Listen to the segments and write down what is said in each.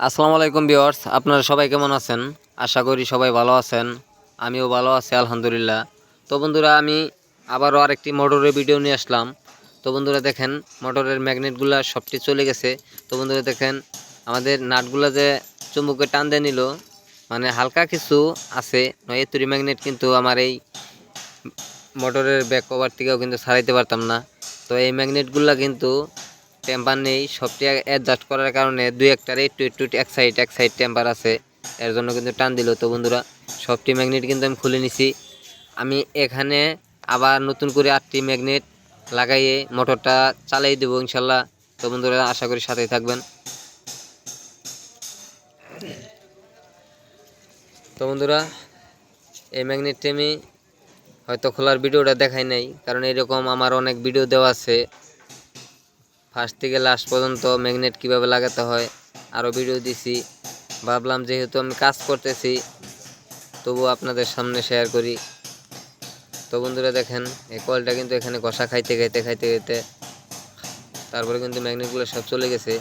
আসসালামু আলাইকুম বিওয়ার্স আপনারা সবাই কেমন আছেন? আশা করি সবাই ভালো আছেন, আমিও ভালো আছি, আলহামদুলিল্লাহ। তো বন্ধুরা, আমি আবারও আরেকটি মোটরের ভিডিও নিয়ে আসলাম। তো বন্ধুরা, দেখেন মোটরের ম্যাগনেটগুলো সবটি চলে গেছে। তো বন্ধুরা, দেখেন আমাদের নাটগুলো যে চুম্বকে টান দিয়ে নিল মানে হালকা কিছু আছে, নয় তুরি ম্যাগনেট কিন্তু আমার এই মোটরের ব্যাক কভার থেকেও কিন্তু ছাড়াইতে পারতাম না। তো এই ম্যাগনেটগুলো কিন্তু টেম্পার নেই, সবটি অ্যাডজাস্ট করার কারণে দুই একটার একটু একটু এক সাইড এক সাইড টেম্পার আছে। এর জন্য কিন্তু টান দিল তো বন্ধুরা, সবটি ম্যাগনেট কিন্তু আমি খুলে নিছি। আমি এখানে আবার নতুন করে আটটি ম্যাগনেট লাগাইয়ে মোটরটা চালাই দেবো ইনশাল্লাহ। তো বন্ধুরা, আশা করি সাথেই থাকবেন। তো বন্ধুরা, এই ম্যাগনেটটি আমি হয়তো খোলার ভিডিওটা দেখাই নাই, কারণ এরকম আমার অনেক ভিডিও দেওয়া আছে। ফার্স্ট থেকে লাস্ট পর্যন্ত ম্যাগনেট কীভাবে লাগাতে হয় আরও ভিডিও দিছি। ভাবলাম যেহেতু আমি কাজ করতেছি তবু আপনাদের সামনে শেয়ার করি। তো বন্ধুরা দেখেন, এই কলটা কিন্তু এখানে কষা খাইতে খাইতে খাইতে খাইতে তারপরে কিন্তু ম্যাগনেটগুলো সব চলে গেছে।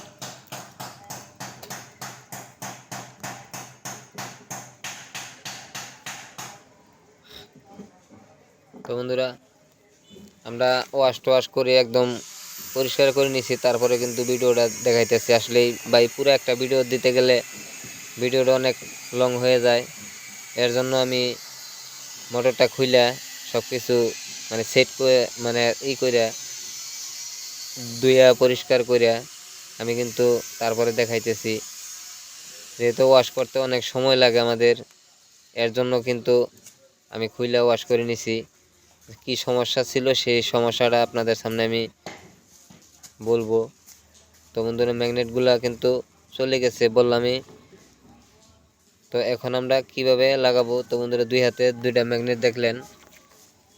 তো বন্ধুরা, আমরা ওয়াশ টোয়াশ করে একদম পরিষ্কার করে নিছি, তারপরে কিন্তু ভিডিওটা দেখাইতেছি। আসলে ভাই, পুরো একটা ভিডিও দিতে গেলে ভিডিওটা অনেক লং হয়ে যায়। এর জন্য আমি মোটরটা খুইলা সব কিছু মানে সেট করে মানে ই করে, ধুইয়া পরিষ্কার করিয়া আমি কিন্তু তারপরে দেখাইতেছি। যেহেতু ওয়াশ করতে অনেক সময় লাগে আমাদের, এর জন্য কিন্তু আমি খুইলা ওয়াশ করে নিছি। কি সমস্যা ছিল সেই সমস্যাটা আপনাদের সামনে আমি বলব। তো বন্ধুরা, ম্যাগনেটগুলা কিন্তু চলে গেছে বললামই। তো এখন আমরা কীভাবে লাগাবো? তো বন্ধুরা, দুই হাতে দুইটা ম্যাগনেট দেখলেন।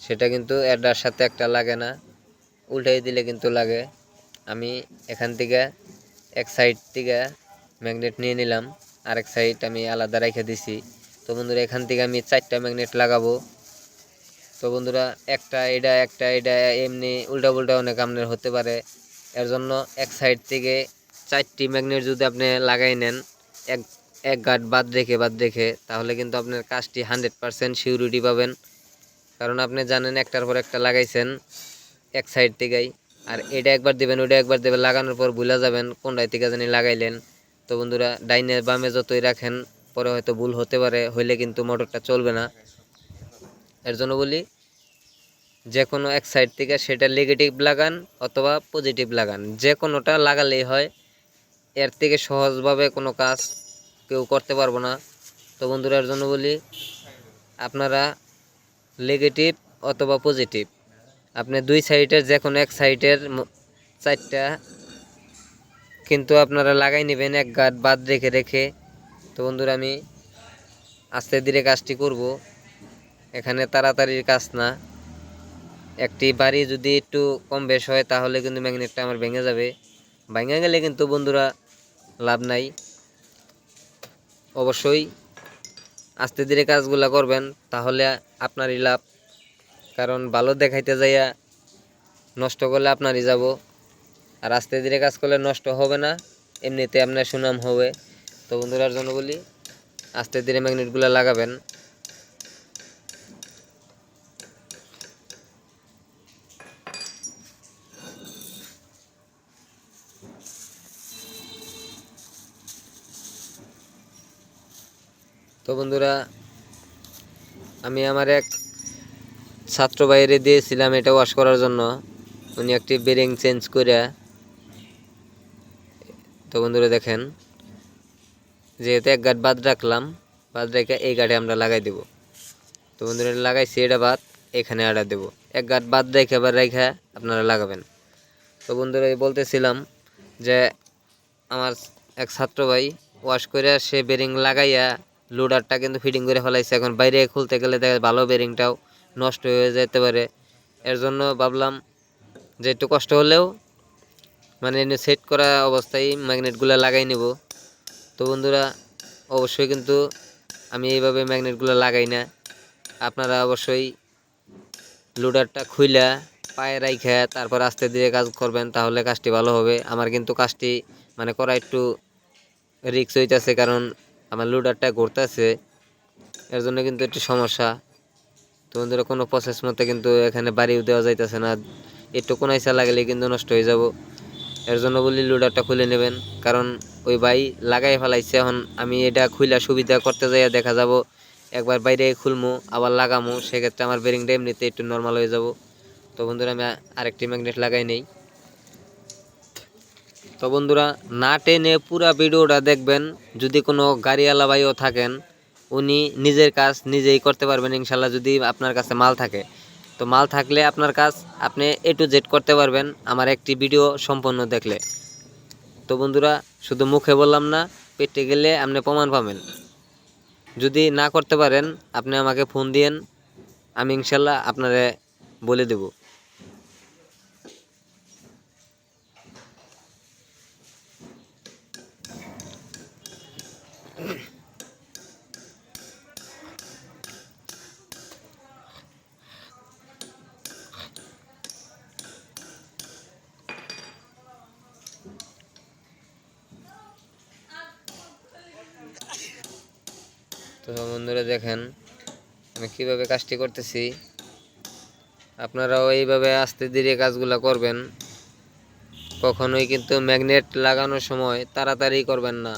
সেটা কিন্তু একটার সাথে একটা লাগে না। উল্টাই দিলে কিন্তু লাগে। আমি এখান থেকে এক সাইড থেকে ম্যাগনেট নিয়ে নিলাম। আরেক সাইড আমি আলাদা রেখে দিছি। তো বন্ধুরা, এখান থেকে আমি চারটা ম্যাগনেট লাগাবো। তো বন্ধুরা, একটা এটা একটা এটা, এমনি উল্টা উল্টা অনেক আপনার হতে পারে। এর জন্য এক সাইড থেকে চারটি ম্যাগনেট যদি আপনি লাগাই নেন, এক এক গাঁট বাদ রেখে বাদ রেখে, তাহলে কিন্তু আপনার কাজটি হান্ড্রেড পারসেন্ট সিউরিটি পাবেন। কারণ আপনি জানেন একটার পর একটা লাগাইছেন এক সাইড থেকেই। আর এটা একবার দেবেন ওটা একবার দেবেন, লাগানোর পর ভুলে যাবেন কোনটাই থেকে জানি লাগাইলেন। তো বন্ধুরা, ডাইনে বামে যতই রাখেন, পরে হয়তো ভুল হতে পারে, হইলে কিন্তু মোটরটা চলবে না। এর জন্য বলি যে কোনো এক সাইড থেকে সেটা নেগেটিভ লাগান অথবা পজিটিভ লাগান। যে কোনোটা লাগালেই হয়, এর থেকে সহজভাবে কোনো কাজ কেউ করতে পারব না। তো বন্ধুরা, এর জন্য বলি, আপনারা নেগেটিভ অথবা পজিটিভ আপনি দুই সাইডের যে কোনো এক সাইডের চারটা কিন্তু আপনারা লাগাই নেবেন, এক গাঁট বাদ রেখে রেখে। তো বন্ধুরা, আমি আস্তে ধীরে কাজটি করব। এখানে তাড়াতাড়ির কাজ না। একটি বাড়ি যদি একটু কম বেশ হয়, তাহলে কিন্তু ম্যাগনেটটা আমার ভেঙে যাবে। ভেঙে গেলে কিন্তু বন্ধুরা লাভ নাই। অবশ্যই আস্তে ধীরে কাজগুলা করবেন, তাহলে আপনারই লাভ। কারণ ভালো দেখাইতে যাইয়া নষ্ট করলে আপনারই যাব। আর আস্তে ধীরে কাজ করলে নষ্ট হবে না, এমনিতে আপনার সুনাম হবে। তো বন্ধুরার জন্য বলি, আস্তে ধীরে ম্যাগনেটগুলো লাগাবেন। তো বন্ধুরা, আমি আমার এক ছাত্র বাইরে দিয়েছিলাম এটা ওয়াশ করার জন্য। উনি একটি বেরিং চেঞ্জ করে তো বন্ধুরা দেখেন, যেহেতু এক গাঁট বাদ রাখলাম বাদ রেখে এই গাঁটে আমরা লাগাই দেব। তো বন্ধুরা লাগাইছি, এটা বাদ এখানে আড়া দেব। এক গাঁট বাদ রেখে আবার রেখে আপনারা লাগাবেন। তো বন্ধুরা বলতেছিলাম যে, আমার এক ছাত্র ভাই ওয়াশ করে সে বেরিং লাগাইয়া লোডারটা কিন্তু ফিটিং করে ফেলাইছে। এখন বাইরে খুলতে গেলে দেখা ভালো বেরিংটাও নষ্ট হয়ে যেতে পারে। এর জন্য ভাবলাম যে একটু কষ্ট হলেও মানে সেট করা অবস্থায় ম্যাগনেটগুলো লাগাই নেব। তো বন্ধুরা, অবশ্যই কিন্তু আমি এইভাবে ম্যাগনেটগুলো লাগাই না। আপনারা অবশ্যই লোডারটা খুইলা, পায়ে রাইখা, তারপর আস্তে ধীরে কাজ করবেন, তাহলে কাজটি ভালো হবে। আমার কিন্তু কাজটি মানে করা একটু রিক্স হইতেছে, কারণ আমার লোডারটা ঘুরতেছে, এর জন্য কিন্তু একটি সমস্যা। তো বন্ধুরা কোনো প্রসেস মতে কিন্তু এখানে বাড়িও দেওয়া যাইতেছে না। একটু কোনাইসা লাগলে কিন্তু নষ্ট হয়ে যাব। এর জন্য বলি লোডারটা খুলে নেবেন, কারণ ওই ভাই লাগাই ফেলাইছে। এখন আমি এটা খুইলা সুবিধা করতে যাইয়া দেখা যাব। একবার বাইরে খুলমু, আবার লাগামু। সেক্ষেত্রে আমার বেরিংটা এমনিতে একটু নর্মাল হয়ে যাব। তো বন্ধুরা, আমি আরেকটি ম্যাগনেট লাগাই নেই। তো বন্ধুরা, না টেনে পুরা ভিডিওটা দেখবেন, যদি কোনো গাড়িওয়ালা ভাইও থাকেন, উনি নিজের কাজ নিজেই করতে পারবেন ইনশাল্লাহ, যদি আপনার কাছে মাল থাকে। তো মাল থাকলে আপনার কাজ আপনি এ টু জেড করতে পারবেন, আমার একটি ভিডিও সম্পূর্ণ দেখলে। তো বন্ধুরা, শুধু মুখে বললাম না, পেটে গেলে আপনি প্রমাণ পাবেন। যদি না করতে পারেন, আপনি আমাকে ফোন দিয়েন, আমি ইনশাল্লাহ আপনারে বলে দেবো তো বন্ধুরা দেখেন, আমি কীভাবে কাজটি করতেছি। আপনারাও এইভাবে আস্তে ধীরে কাজগুলো করবেন। কখনোই কিন্তু ম্যাগনেট লাগানোর সময় তাড়াতাড়ি করবেন না।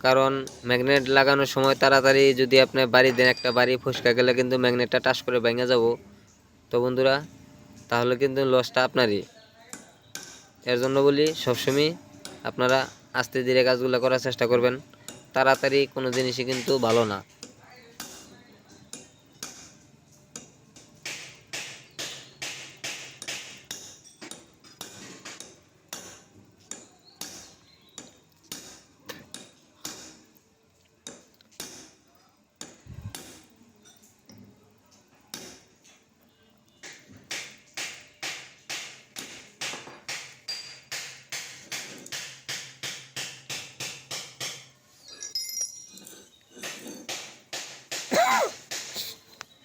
কারণ ম্যাগনেট লাগানোর সময় তাড়াতাড়ি যদি আপনি বাড়ি দেন, একটা বাড়ি ফসকা গেলে কিন্তু ম্যাগনেটটা টাচ করে ভেঙে যাব। তো বন্ধুরা, তাহলে কিন্তু লসটা আপনারই। এর জন্য বলি সবসময় আপনারা আস্তে ধীরে কাজগুলো করার চেষ্টা করবেন। তাড়াতাড়ি কোনো জিনিসই কিন্তু ভালো না।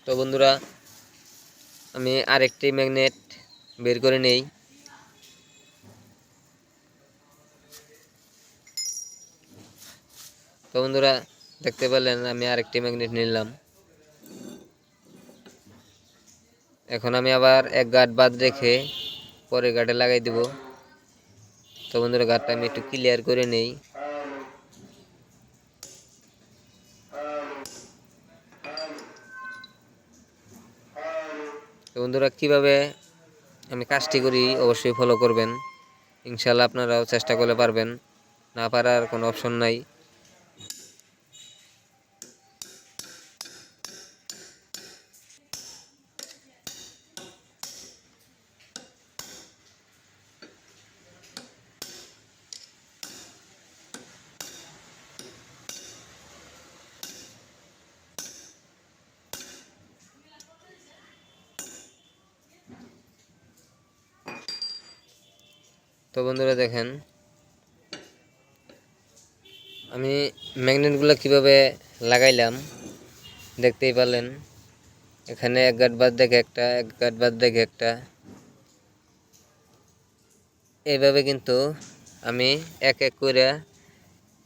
তো বন্ধুরা, আমি আরেকটি ম্যাগনেট বের করে নেই। তো বন্ধুরা, দেখতে পেলেন, আমি আরেকটি ম্যাগনেট নিলাম। এখন আমি আবার এক গাঁট বাদ রেখে পরে গাঁটে লাগাই দিব। তো বন্ধুরা, গাঁটটা আমি একটু ক্লিয়ার করে নেই। বন্ধুরা, কীভাবে আমি কাজটি করি অবশ্যই ফলো করবেন। ইনশাল্লাহ আপনারাও চেষ্টা করলে পারবেন। না পারার কোনো অপশন নাই। তো বন্ধুরা দেখেন, আমি ম্যাগনেটগুলো কীভাবে লাগাইলাম দেখতেই পারলেন। এখানে এক গাঁট বাদ দেখে একটা, এক গাঁট বাদ দেখে একটা। এইভাবে কিন্তু আমি এক এক করে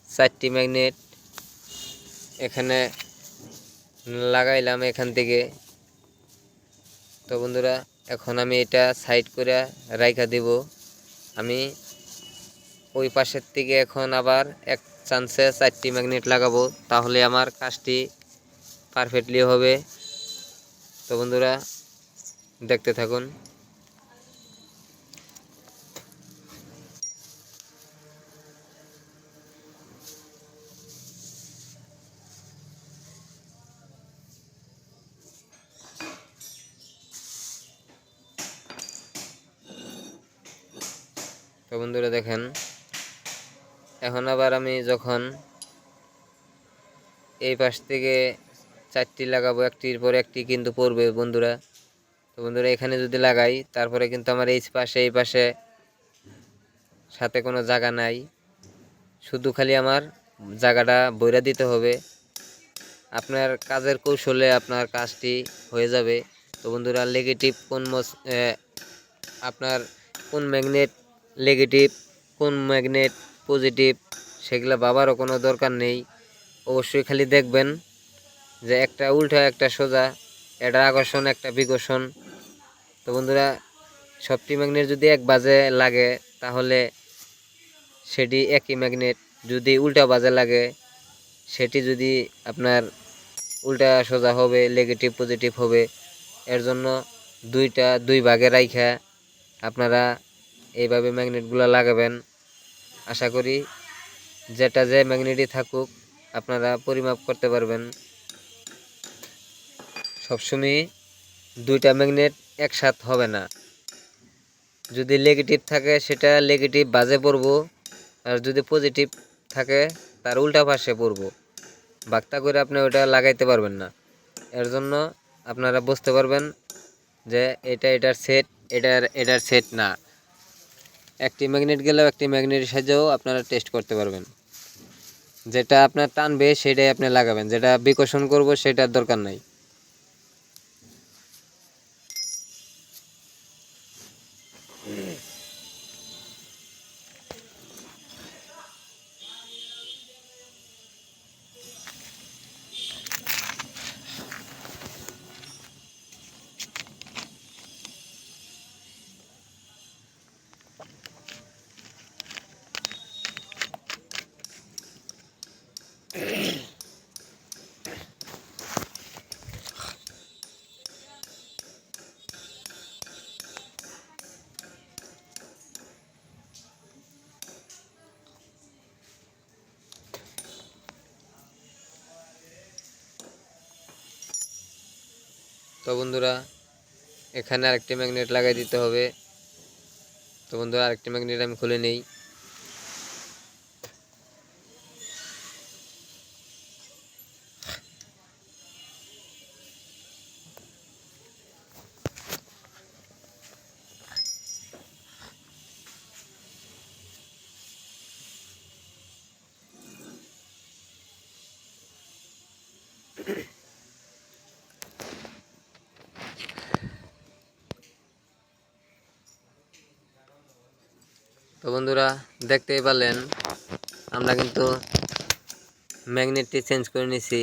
চারটি ম্যাগনেট এখানে লাগাইলাম এখান থেকে। তো বন্ধুরা, এখন আমি এটা সাইড করে রাইখা দিব। আমি ওই পাশের থেকে এখন আবার এক চান্সে চারটি ম্যাগনেট লাগাবো, তাহলে আমার কাজটি পারফেক্টলি হবে। তো বন্ধুরা, দেখতে থাকুন। বন্ধুরা দেখেন। এখন আবার আমি যখন এই পাশ থেকে চারটি লাগাবো, একটির পর একটি কিন্তু পড়বে বন্ধুরা। তো বন্ধুরা, এখানে যদি লাগাই, তারপরে কিন্তু আমার এই পাশে এই পাশে সাথে কোনো জায়গা নাই। শুধু খালি আমার জায়গাটা বইরা দিতে হবে। আপনার কাজের কৌশলে আপনার কাজটি হয়ে যাবে। তো বন্ধুরা নেগেটিভ কোন আপনার কোন ম্যাগনেট নেগেটিভ কোন ম্যাগনেট পজিটিভ সেগুলো বাবারও কোনো দরকার নেই। অবশ্যই খালি দেখবেন যে একটা উল্টা, একটা সোজা এটা আকর্ষণ, একটা বিকর্ষণ। তো বন্ধুরা, সবটি ম্যাগনেট যদি এক বাজে লাগে, তাহলে সেটি একই ম্যাগনেট যদি উল্টা বাজে লাগে, সেটি যদি আপনার উল্টা সোজা হবে নেগেটিভ পজিটিভ হবে, এর জন্য দুইটা, দুই ভাগে রাইখা আপনারা এইভাবে ম্যাগনেটগুলো লাগাবেন। আশা করি যেটা যে ম্যাগনেটই থাকুক, আপনারা পরিমাপ করতে পারবেন। সবসময় দুইটা ম্যাগনেট একসাথ হবে না। যদি নেগেটিভ থাকে, সেটা নেগেটিভ বাজে পড়ব। আর যদি পজিটিভ থাকে, তার উল্টা পাশে পড়ব। বাক্তা করে আপনি ওটা লাগাইতে পারবেন না। এর জন্য আপনারা বুঝতে পারবেন যে এটা এটার সেট এটার এটার সেট না। একটি ম্যাগনেট গেলেও একটি ম্যাগনেটের সাহায্যেও আপনারা টেস্ট করতে পারবেন। যেটা আপনার টানবে, সেটাই আপনি লাগাবেন। যেটা বিকর্ষণ করব, সেটার দরকার নাই। তো বন্ধুরা, এখানে আরেকটি ম্যাগনেট লাগাই দিতে হবে। তো বন্ধুরা, আরেকটি ম্যাগনেট আমি খুলে নেই তো বন্ধুরা দেখতেই পারলেন, আমরা কিন্তু ম্যাগনেটটি চেঞ্জ করে নিছি।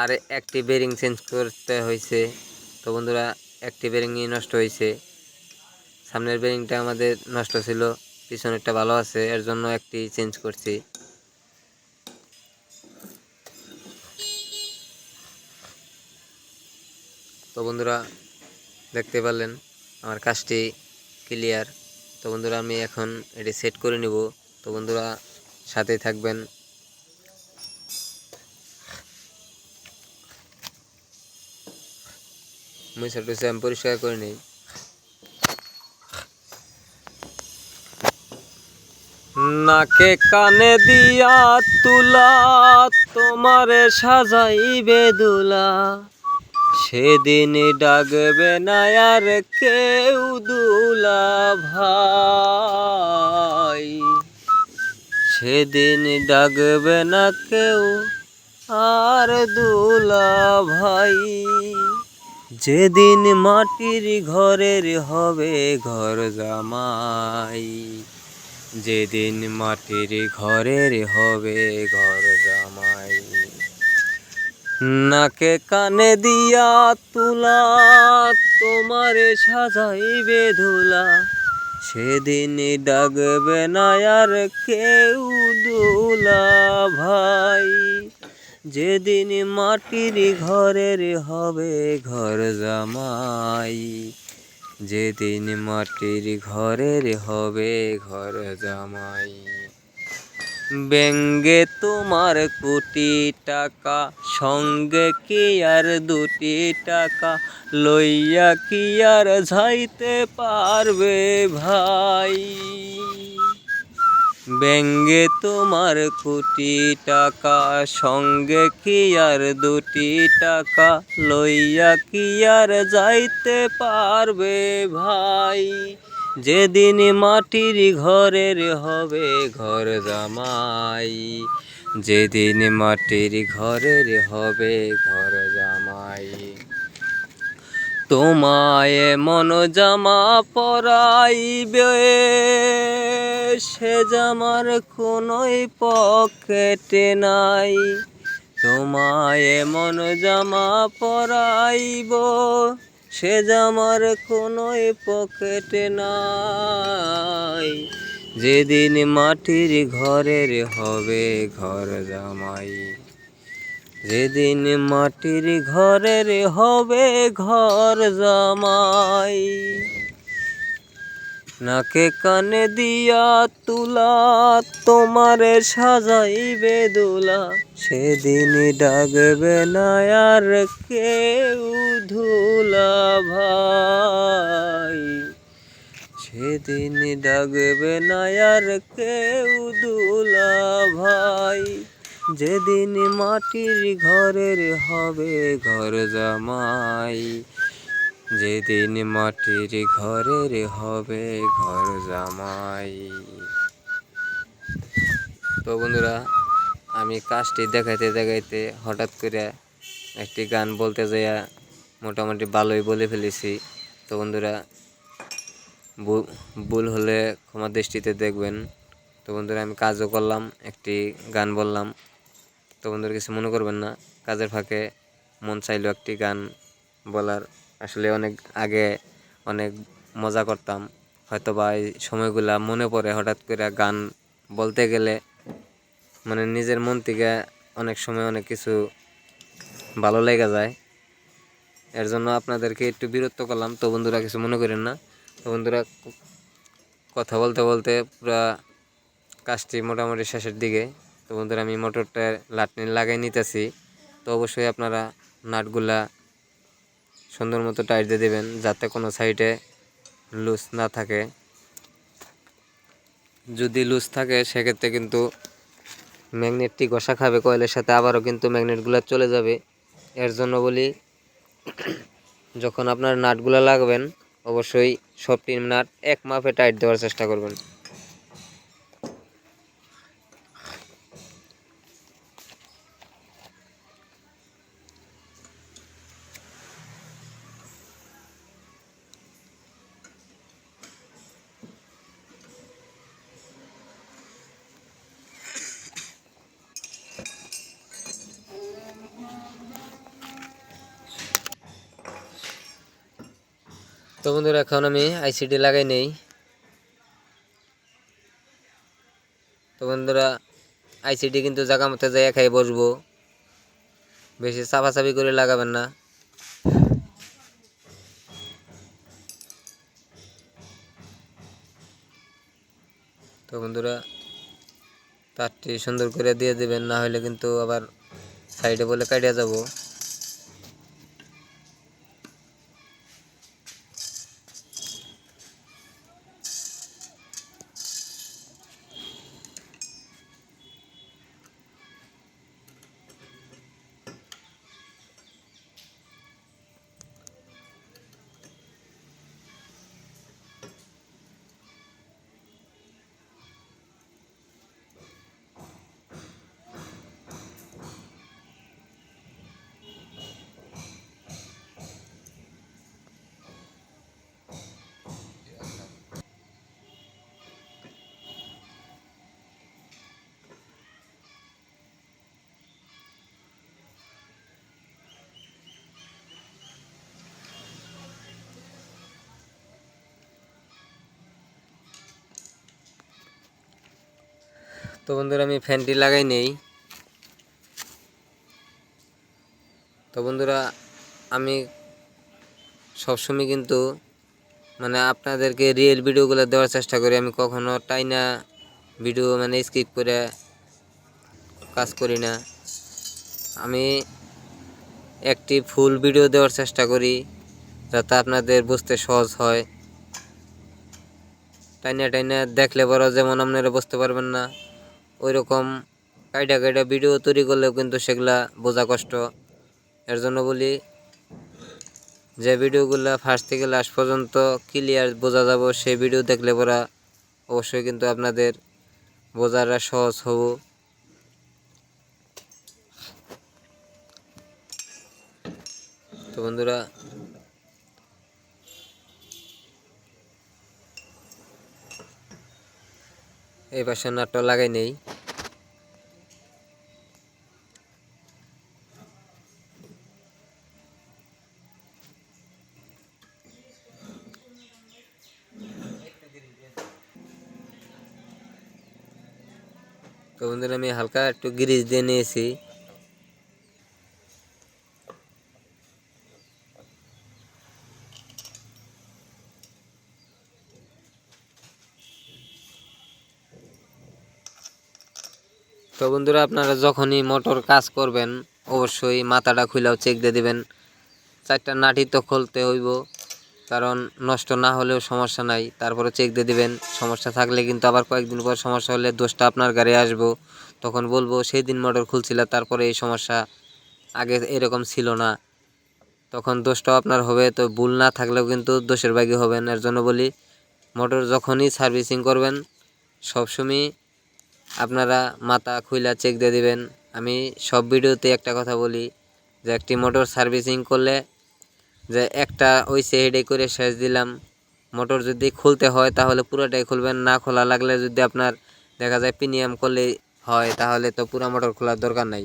আর একটি বেরিং চেঞ্জ করতে হয়েছে। তো বন্ধুরা, একটি বেরিংই নষ্ট হয়েছে। সামনের বেরিংটা আমাদের নষ্ট ছিল, পিছনেরটা ভালো আছে, এর জন্য একটি চেঞ্জ করছি। তো বন্ধুরা, দেখতে পারলেন, আমার কাজটি ক্লিয়ার। তো বন্ধুরা, আমি এখন এটি সেট করে নিব। তো বন্ধুরা, সাথেই থাকবেন। মুইসা টুসা আমি পরিষ্কার করে নিই। নাকে কানে দিয়া তুলা, তোমারে সাজাইবে দুলা। সেদিন ডাকবে না আর কেউ দুলা ভাই সেদিন ডাকবে না কেউ আর দুলা ভাই যেদিন মাটির ঘরের হবে ঘর জামাই, যেদিন মাটির ঘরের হবে ঘর জামাই। নাকে কানে দিয়া তুলা, তোমারে সাজাইবে ধুলা। সেদিন ডাকবে না আর কেউ দুলা ভাই। যেদিন মাটির ঘরের হবে ঘর জামাই। যেদিন মাটির ঘরের হবে ঘর জামাই। ব্যঙ্গে তোমার কোটি টাকা, সঙ্গে কি আর দুটি টাকা? লইয়া কি আর যাইতে পারবে ভাই? ব্যঙ্গে তোমার কোটি টাকা, সঙ্গে কি আর দুটি টাকা? লইয়া কি আর যাইতে পারবে ভাই? যেদিন মাটির ঘরের হবে ঘর জামাই, যেদিন মাটির ঘরের হবে ঘর জামাই। তোমায় মন জামা পরাইবে, সে জামার কোনোই পকেটে নাই। তোমায় মন জামা পরাইব সে জামার কোনোই পকেটে নাই। যেদিন মাটির ঘরের হবে ঘর জামাই, যেদিন মাটির ঘরের হবে ঘর জামাই। নাকে কানে দিয়া তুলা, তোমারে সাজাইবে দোলা। সেদিন ডাকবে না আর কেউ ধুলা ভাই। সেদিন ডাকবে না আর কেউ দুলা ভাই। যেদিন মাটির ঘরের হবে ঘর জামাই যেদিন মাটির ঘরের হবে ঘর জামাই। তো বন্ধুরা, আমি কাজটি দেখাইতে দেখাইতে হঠাৎ করে একটি গান বলতে যাইয়া মোটামুটি ভালোই বলে ফেলেছি। তো বন্ধুরা ভুল হলে ক্ষমা দৃষ্টিতে দেখবেন। তো বন্ধুরা, আমি কাজও করলাম, একটি গান বললাম। তো বন্ধুরা, কিছু মনে করবেন না, কাজের ফাঁকে মন চাইলো একটি গান বলার। আসলে অনেক আগে অনেক মজা করতাম। হয়তো বা এই সময়গুলা মনে পড়ে হঠাৎ করে গান বলতে গেলে। মানে নিজের মন থেকে অনেক সময় অনেক কিছু ভালো লেগে যায়। এর জন্য আপনাদেরকে একটু বিরক্ত করলাম। তো বন্ধুরা কিছু মনে করেন না। তো বন্ধুরা কথা বলতে বলতে পুরা কাজটি মোটামুটি শেষের দিকে। তো বন্ধুরা আমি মোটরটা লাটনি লাগাই নিতেছি। তো অবশ্যই আপনারা নাটগুলা সুন্দর মতো টাইট দিয়ে দেবেন, যাতে কোনো সাইডে লুজ না থাকে। যদি লুজ থাকে, সেক্ষেত্রে কিন্তু ম্যাগনেটটি ঘষা খাবে কয়েলের সাথে, আবারও কিন্তু ম্যাগনেটগুলো চলে যাবে। এর জন্য বলি, যখন আপনার নাটগুলো লাগবেন, অবশ্যই সবটি নাট এক মাপে টাইট দেওয়ার চেষ্টা করবেন। তো বন্ধুরা, এখন আমি আইসিডি লাগাই নেই। তো বন্ধুরা আইসিডি কিন্তু জায়গা মতো জায়গা খাই বসবো। বেশি চাপাচাপি করে লাগাবেন না। তো বন্ধুরা, তারটি সুন্দর করে দিয়ে দিবেন, না হলে কিন্তু আবার সাইডে বলে কাটিয়ে যাব। তো বন্ধুরা, আমি ফ্যানটি লাগাই নেই। তো বন্ধুরা, আমি সবসময় কিন্তু মানে আপনাদেরকে রিয়েল ভিডিওগুলো দেওয়ার চেষ্টা করি। আমি কখনো টাইনা ভিডিও মানে স্কিপ করে কাজ করি না। আমি একটি ফুল ভিডিও দেওয়ার চেষ্টা করি, যাতে আপনাদের বুঝতে সহজ হয়। টাইনা টাইনা দেখলে বড় যেমন আপনারা বুঝতে পারবেন না। ওই রকম কাইটা কাইটা ভিডিও তৈরি করলেও কিন্তু সেগুলা বোঝা কষ্ট। এর জন্য বলি, যে ভিডিওগুলো ফার্স্ট থেকে লাস্ট পর্যন্ত ক্লিয়ার বোঝা যাব, সেই ভিডিও দেখলে পরা অবশ্যই কিন্তু আপনাদের বোঝাটা সহজ হব। তো বন্ধুরা এই পাশে নাটটা লাগাই নেই। তো বন্ধুরা আমি হালকা একটু গ্রিজ দিয়ে নিয়েছি। তো বন্ধুরা, আপনারা যখনই মোটর কাজ করবেন, অবশ্যই মাথাটা খুলেও চেক দিয়ে দেবেন। চারটা নাটি তো খুলতে হইব, কারণ নষ্ট না হলেও সমস্যা নাই। তারপরে চেক দিয়ে দিবেন, সমস্যা থাকলে কিন্তু আবার কয়েকদিন পর সমস্যা হলে দোষটা আপনার গাড়ি আসব। তখন বলব, সেই দিন মোটর খুলছিল, তারপরে এই সমস্যা আগে এরকম ছিল না। তখন দোষটাও আপনার হবে, তো ভুল না থাকলেও কিন্তু দোষের বাগি হবেন। এর জন্য বলি, মোটর যখনই সার্ভিসিং করবেন সবসময় আপনারা মাথা খুইলা চেক দিয়ে দিবেন। আমি সব ভিডিওতে একটা কথা বলি যে একটি মোটর সার্ভিসিং করলে যে একটা ওই হেডে করে শেষ দিলাম। মোটর যদি খুলতে হয় তাহলে পুরোটাই খুলবেন, না খোলা লাগলে যদি আপনার দেখা যায় প্রিমিয়াম করলে হয় তাহলে তো পুরো মোটর খোলার দরকার নাই।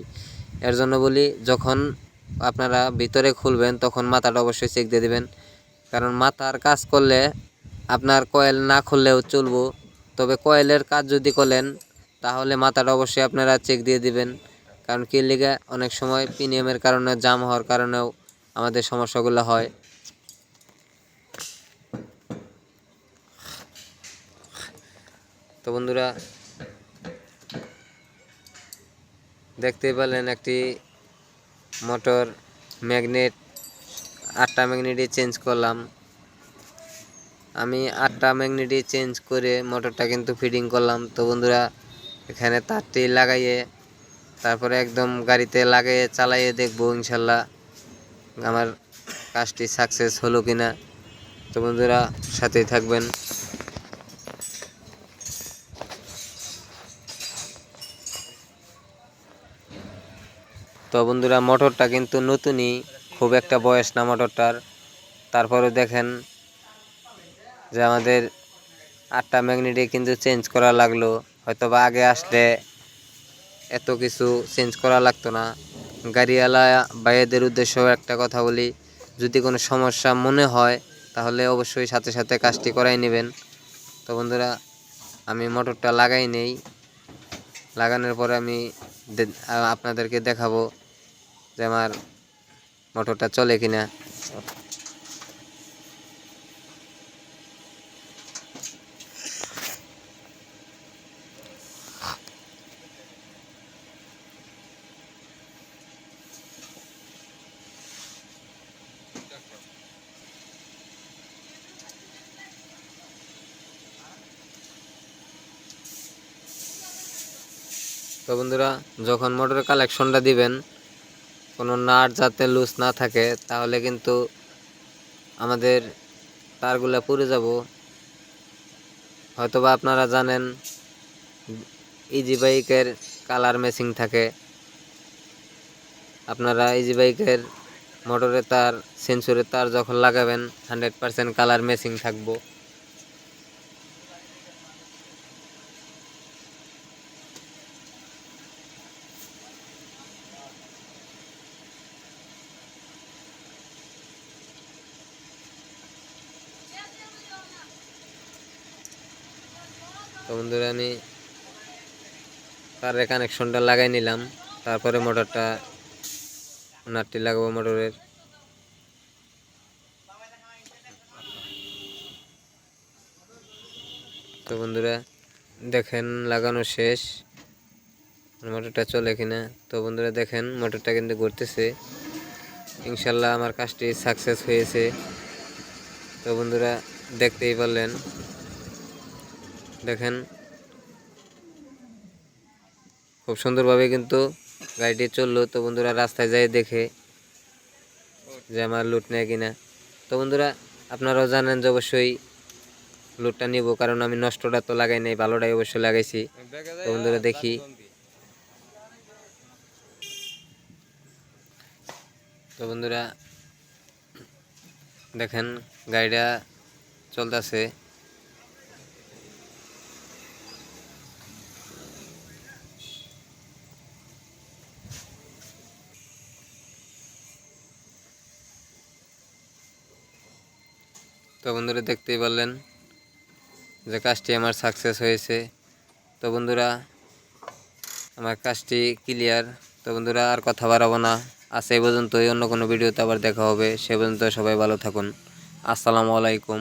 এর জন্য বলি, যখন আপনারা ভিতরে খুলবেন তখন মাথাটা অবশ্যই চেক দিয়ে দেবেন। কারণ মাথার কাজ করলে আপনার কয়েল না খুললেও চলবো। তবে কয়েলের কাজ যদি করলেন তাহলে মাথাটা অবশ্যই আপনারা চেক দিয়ে দিবেন। কারণ কি লিগে অনেক সময় প্রিমিয়ামের কারণে জাম হওয়ার কারণেও আমাদের সমস্যাগুলো হয়। তো বন্ধুরা, দেখতেই পেলেন একটি মোটর ম্যাগনেট, আটটা ম্যাগনেটই চেঞ্জ করলাম। আমি আটটা ম্যাগনেটই চেঞ্জ করে মোটরটা কিন্তু ফিটিং করলাম। তো বন্ধুরা এখানে তারটি লাগাইয়ে, তারপরে একদম গাড়িতে লাগিয়ে চালাইয়ে দেখব ইনশাল্লাহ আমার কাজটি সাকসেস হলো কিনা। তো বন্ধুরা, সাথেই থাকবেন। তো বন্ধুরা, মোটরটা কিন্তু নতুনই, খুব একটা বয়স না মোটরটার। তারপরে দেখেন যে আমাদের আটটা ম্যাগনেটে কিন্তু চেঞ্জ করা লাগল। হয়তো বা আগে আসলে এত কিছু চেঞ্জ করা লাগতো না। গাড়িওয়ালা ভাইয়েদের উদ্দেশ্যেও একটা কথা বলি, যদি কোনো সমস্যা মনে হয়, তাহলে অবশ্যই সাথে সাথে কাজটি করাই নেবেন। তো বন্ধুরা, আমি মোটরটা লাগাই নেই। লাগানোর পরে আমি আপনাদেরকে দেখাবো যে আমার মোটরটা চলে কিনা। তো বন্ধুরা, যখন মোটরের কালেকশনটা দিবেন, কোনো নাট যাতে লুজ না থাকে, তাহলে কিন্তু আমাদের তারগুলো পুড়ে যাব। হয়তোবা আপনারা জানেন ইজি বাইকের কালার ম্যাচিং থাকে। আপনারা ইজি বাইকের মোটরের তার সেন্সরের তার যখন লাগাবেন হান্ড্রেড পারসেন্ট কালার ম্যাচিং থাকব। তো বন্ধুরা আমি তারের কানেকশনটা লাগাই নিলাম। তারপরে মোটরটা নাটটি লাগাবো মোটরের। তো বন্ধুরা দেখেন লাগানো শেষ। মোটরটা চলে কিনা। তো বন্ধুরা দেখেন মোটরটা কিন্তু ঘুরতেছে। ইনশাল্লাহ আমার কাজটি সাকসেস হয়েছে। তো বন্ধুরা দেখতেই পারলেন। দেখেন। খুব সুন্দরভাবে কিন্তু গাড়িটি চলল। তো বন্ধুরা রাস্তায় যাই দেখে যে আমার লুট নেয় কিনা। তো বন্ধুরা আপনারাও জানেন যে অবশ্যই লুটটা নিব কারণ আমি নষ্টটা তো লাগাই নাই ভালোটাই অবশ্যই লাগাইছি। তো বন্ধুরা দেখি। তো বন্ধুরা দেখেন গাড়িটা চলতেছে। তো বন্ধুরা দেখতেই পারলেন যে কাজটি আমার সাকসেস হয়েছে। তো বন্ধুরা, আমার কাজটি ক্লিয়ার তো বন্ধুরা, আর কথা বাড়াবো না। আজ এই পর্যন্তই, অন্য কোনো ভিডিওতে আবার দেখা হবে। সে পর্যন্ত সবাই ভালো থাকুন। আসসালামু আলাইকুম।